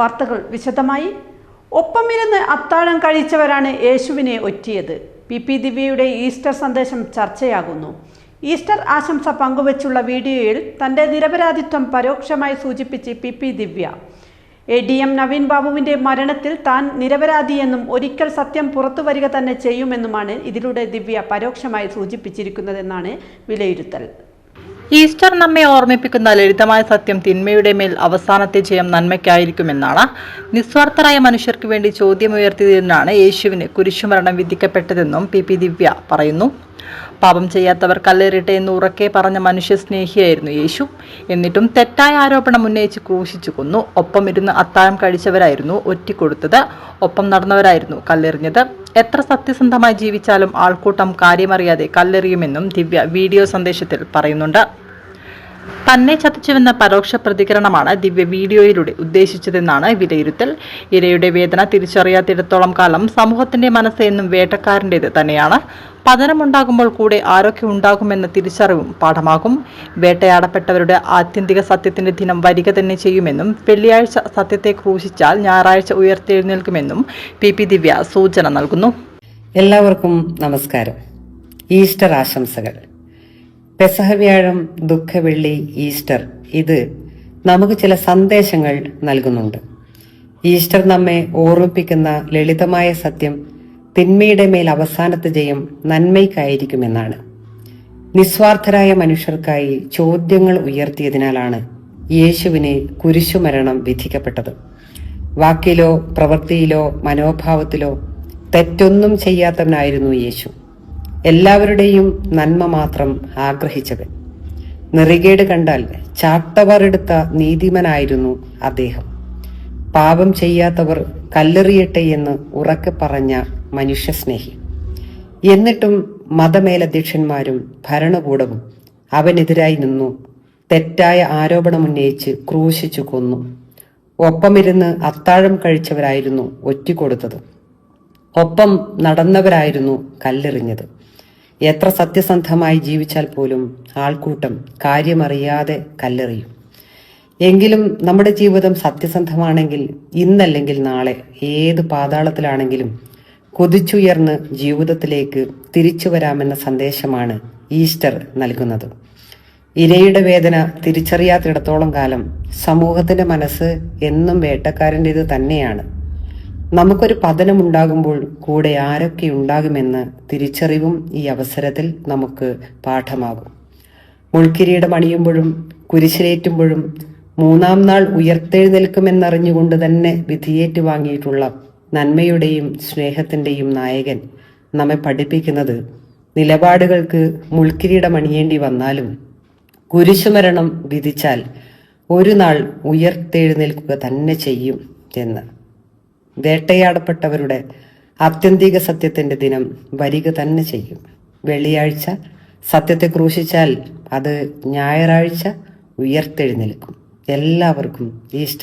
വാർത്തകൾ വിശദമായി. ഒപ്പമിരുന്ന് അത്താഴം കഴിച്ചവരാണ് യേശുവിനെ ഒറ്റിയത് പി പി ദിവ്യയുടെ ഈസ്റ്റർ സന്ദേശം ചർച്ചയാകുന്നു. ഈസ്റ്റർ ആശംസ പങ്കുവച്ചുള്ള വീഡിയോയിൽ തന്റെ നിരപരാധിത്വം പരോക്ഷമായി സൂചിപ്പിച്ച് P P Divya. A D M Naveen ബാബുവിന്റെ മരണത്തിൽ താൻ നിരപരാധിയെന്നും ഒരിക്കൽ സത്യം പുറത്തു വരിക തന്നെ ചെയ്യുമെന്നുമാണ് ഇതിലൂടെ ദിവ്യ പരോക്ഷമായി സൂചിപ്പിച്ചിരിക്കുന്നതെന്നാണ് വിലയിരുത്തൽ. ഈസ്റ്റർ നമ്മെ ഓർമ്മിപ്പിക്കുന്ന ലളിതമായ സത്യം തിന്മയുടെ മേൽ അവസാനത്തെ ജയം നന്മയ്ക്കായിരിക്കുമെന്നാണ്. നിസ്വാർത്ഥരായ മനുഷ്യർക്ക് വേണ്ടി ചോദ്യമുയർത്തിയതിനാണ് യേശുവിന് കുരിശുമരണം വിധിക്കപ്പെട്ടതെന്നും പി പി ദിവ്യ പറയുന്നു. പാപം ചെയ്യാത്തവർ കല്ലേറിട്ടെ എന്ന് ഉറക്കെ പറഞ്ഞ മനുഷ്യ സ്നേഹിയായിരുന്നു യേശു. എന്നിട്ടും തെറ്റായ ആരോപണം ഉന്നയിച്ച് ക്രൂശിച്ചു കൊന്നു. ഒപ്പം ഇരുന്ന് അത്താഴം കഴിച്ചവരായിരുന്നു ഒറ്റിക്കൊടുത്തത്. ഒപ്പം നടന്നവരായിരുന്നു കല്ലെറിഞ്ഞത്. എത്ര സത്യസന്ധമായി ജീവിച്ചാലും ആൾക്കൂട്ടം കാര്യമറിയാതെ കല്ലെറിയുമെന്നും ദിവ്യ വീഡിയോ സന്ദേശത്തിൽ പറയുന്നുണ്ട്. തന്നെ ചതിച്ചുവെന്ന പരോക്ഷ പ്രതികരണമാണ് ദിവ്യ വീഡിയോയിലൂടെ ഉദ്ദേശിച്ചതെന്നാണ് വിലയിരുത്തൽ. ഇരയുടെ വേദന തിരിച്ചറിയാത്തിടത്തോളം കാലം സമൂഹത്തിന്റെ മനസ്സ് എന്നും വേട്ടക്കാരന്റേത് തന്നെയാണ്. പതനമുണ്ടാകുമ്പോൾ കൂടെ ആരൊക്കെ ഉണ്ടാകുമെന്ന തിരിച്ചറിവും പാഠമാകും. വേട്ടയാടപ്പെട്ടവരുടെ ആത്യന്തിക സത്യത്തിന്റെ ദിനം വരിക തന്നെ ചെയ്യുമെന്നും വെള്ളിയാഴ്ച സത്യത്തെ ക്രൂശിച്ചാൽ ഞായറാഴ്ച ഉയർത്തെഴുന്നേൽക്കുമെന്നും പി പി ദിവ്യ സൂചന നൽകുന്നു. എല്ലാവർക്കും നമസ്കാരം. ഈസ്റ്റർ ആശംസകൾ. പെസഹ വ്യാഴം ദുഃഖവെള്ളി ഈസ്റ്റർ. ഇത് നമുക്ക് ചില സന്ദേശങ്ങൾ നൽകുന്നുണ്ട്. ഈസ്റ്റർ നമ്മെ ഓർമ്മിപ്പിക്കുന്ന ലളിതമായ സത്യം തിന്മയുടെ മേൽ അവസാനത്തെ ജയം നന്മയ്ക്കായിരിക്കുമെന്നാണ്. നിസ്വാർത്ഥരായ മനുഷ്യർക്കായി ചോദ്യങ്ങൾ ഉയർത്തിയതിനാലാണ് യേശുവിന് കുരിശുമരണം വിധിക്കപ്പെട്ടത്. വാക്കിലോ പ്രവൃത്തിയിലോ മനോഭാവത്തിലോ തെറ്റൊന്നും ചെയ്യാത്തവനായിരുന്നു യേശു. എല്ലാവരുടെയും നന്മ മാത്രം ആഗ്രഹിച്ചവൻ. നെറികേട് കണ്ടാൽ ചാട്ടവറെടുത്ത നീതിമനായിരുന്നു അദ്ദേഹം. പാപം ചെയ്യാത്തവർ കല്ലെറിയട്ടെ എന്ന് ഉറക്കെ പറഞ്ഞ മനുഷ്യസ്നേഹി. എന്നിട്ടും മതമേലധ്യക്ഷന്മാരും ഭരണകൂടവും അവനെതിരായി നിന്നു. തെറ്റായ ആരോപണമുന്നയിച്ച് ക്രൂശിച്ചു കൊന്നു. ഒപ്പമിരുന്ന് അത്താഴം കഴിച്ചവരായിരുന്നു ഒറ്റിക്കൊടുത്തത്. ഒപ്പം നടന്നവരായിരുന്നു കല്ലെറിഞ്ഞത്. എത്ര സത്യസന്ധമായി ജീവിച്ചാൽ പോലും ആൾക്കൂട്ടം കാര്യമറിയാതെ കല്ലെറിയും. എങ്കിലും നമ്മുടെ ജീവിതം സത്യസന്ധമാണെങ്കിൽ ഇന്നല്ലെങ്കിൽ നാളെ ഏത് പാതാളത്തിലാണെങ്കിലും കൊതിച്ചുയർന്ന് ജീവിതത്തിലേക്ക് തിരിച്ചു വരാമെന്ന സന്ദേശമാണ് ഈസ്റ്റർ നൽകുന്നത്. ഇരയുടെ വേദന തിരിച്ചറിയാത്തിടത്തോളം കാലം സമൂഹത്തിന്റെ മനസ്സ് എന്നും വേട്ടക്കാരന്റേത് തന്നെയാണ്. നമുക്കൊരു പതനമുണ്ടാകുമ്പോൾ കൂടെ ആരൊക്കെ ഉണ്ടാകുമെന്ന് തിരിച്ചറിവും ഈ അവസരത്തിൽ നമുക്ക് പാഠമാകും. മുൾക്കിരീടം അണിയുമ്പോഴും കുരിശിലേറ്റുമ്പോഴും മൂന്നാം നാൾ ഉയർത്തെഴുന്നേൽക്കുമെന്നറിഞ്ഞുകൊണ്ട് തന്നെ വിധിയേറ്റു വാങ്ങിയിട്ടുള്ള നന്മയുടെയും സ്നേഹത്തിന്റെയും നായകൻ നമ്മെ പഠിപ്പിക്കുന്നത് നിലപാടുകൾക്ക് മുൾക്കിരീടം അണിയേണ്ടി വന്നാലും കുരിശുമരണം വിധിച്ചാൽ ഒരു നാൾ ഉയർത്തെഴുന്നേൽക്കുക തന്നെ ചെയ്യും എന്ന്. വേട്ടയാടപ്പെട്ടവരുടെ ആത്യന്തിക സത്യത്തിന്റെ ദിനം വരിക തന്നെ ചെയ്യും. വെള്ളിയാഴ്ച സത്യത്തെ ക്രൂശിച്ചാൽ അത് ഞായറാഴ്ച ഉയർത്തെഴുന്നേൽക്കും. എല്ലാവർക്കും ഈസ്റ്റർ